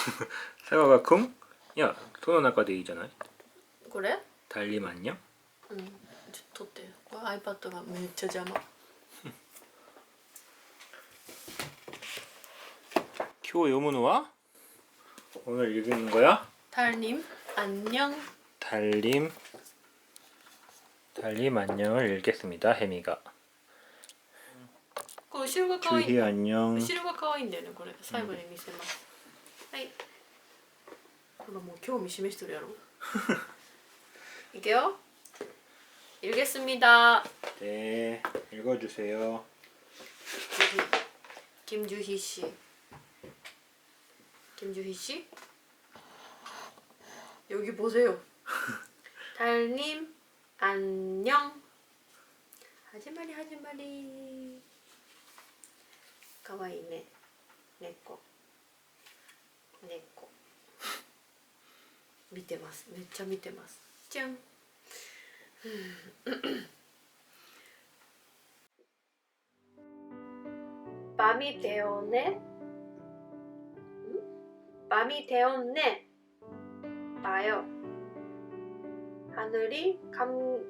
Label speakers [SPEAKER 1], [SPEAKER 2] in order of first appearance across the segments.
[SPEAKER 1] 佐川くんいやその中でいいじゃない
[SPEAKER 2] これ
[SPEAKER 1] 달림 안녕
[SPEAKER 2] うんちょっと取ってこれ iPad がめっちゃ邪魔
[SPEAKER 1] 今日読むのは 오늘 읽는 거야?
[SPEAKER 2] 달님 안녕
[SPEAKER 1] 달림 달림 안녕을 읽겠습니다 혜미가
[SPEAKER 2] これ後ろが可愛い
[SPEAKER 1] 주희 안녕
[SPEAKER 2] 後ろが可愛いんだよねこれ最後に見せます、 はいほらもう興味示してるやろいくよ읽겠습니다
[SPEAKER 1] 네 읽어주세요
[SPEAKER 2] 김주희 씨 김주희 씨 여기 보세요 달님 안녕 하지마리 하지마리 가와이네 내꺼 내꺼 見てますめっちゃ見てますじゃん밤이 되었네 응? 밤이 되었네 봐요 하늘이 캄,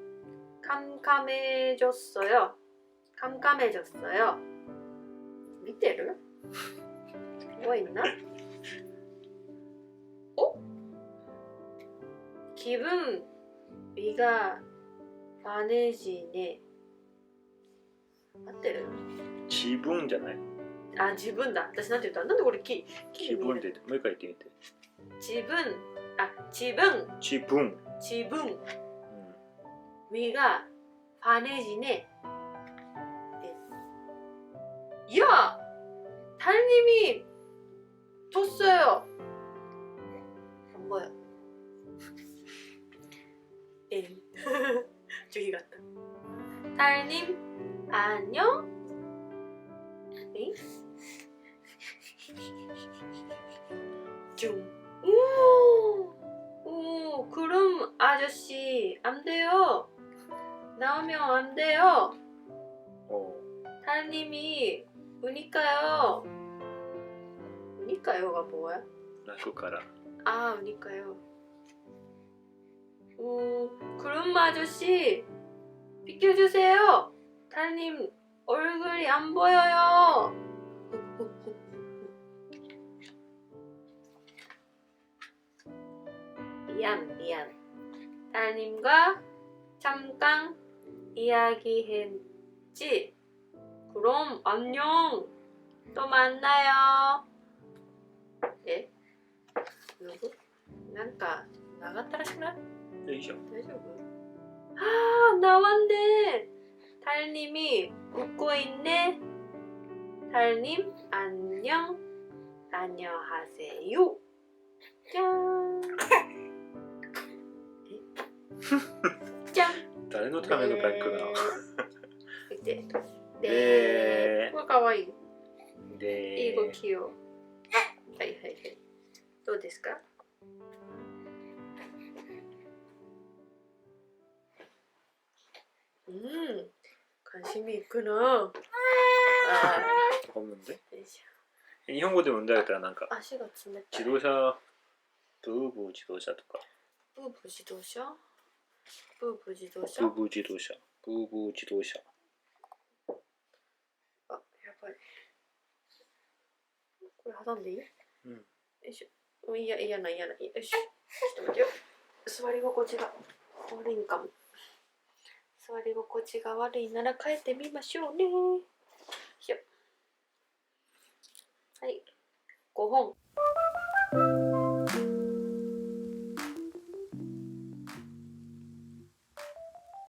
[SPEAKER 2] 캄캄해졌어요 캄캄해졌어요 밑에를 뭐 있나? 기분 위가 환해지네 合ってる
[SPEAKER 1] 지붕잖아요
[SPEAKER 2] あ自分だ私なんて言ったなんでこれ木木に見え
[SPEAKER 1] 지붕
[SPEAKER 2] る
[SPEAKER 1] 데 뭐가 있대 밑에
[SPEAKER 2] 自分あ自分
[SPEAKER 1] 지붕
[SPEAKER 2] 自分
[SPEAKER 1] 음.
[SPEAKER 2] 위가 환해지네 네. 야 달님이 뒀어요 안 보여 엥 저기 갔다 달님 안녕 엥? 좀 오, 오, 그럼 아저씨 안 돼요. 나오면 안 돼요.
[SPEAKER 1] 어.
[SPEAKER 2] 달님이 우니까요. 우니까요가 뭐야?
[SPEAKER 1] 나쇼카라
[SPEAKER 2] 아, 우니까요. 오, 구름마 아저씨, 비켜주세요. 달님 얼굴이 안 보여요. 미안, 미안. 달님과 잠깐 이야기했지. 그럼 안녕. 또 만나요. 예? 누구? 난가 나갔다라 싶나? くない
[SPEAKER 1] 여기죠
[SPEAKER 2] 大丈夫あー 나왔네 달님이 웃고 있네 달님 안녕 안녕하세요 짠 짠
[SPEAKER 1] 誰のためのバッグなの
[SPEAKER 2] 이제
[SPEAKER 1] 네.
[SPEAKER 2] 네 이거 가와이
[SPEAKER 1] 네
[SPEAKER 2] 이거 귀여워 하이 하이 하이 どうですか うん関心いくなあ
[SPEAKER 1] 없는데?
[SPEAKER 2] ーよいし
[SPEAKER 1] 일본어 で問題だったらなんか
[SPEAKER 2] ょ足が冷たい
[SPEAKER 1] 自動車ブーブー自動車とか
[SPEAKER 2] ブーブー自動車ブーブー自動車
[SPEAKER 1] ブーブー自動車ブーブー自動車
[SPEAKER 2] あやばいこれ挟んでいい
[SPEAKER 1] うん
[SPEAKER 2] よいしょもういや嫌な嫌なよいしょちょっと待ってよ座り心地が悪いんかも 座り心地が悪いなら変えてみましょうね。はい。5本。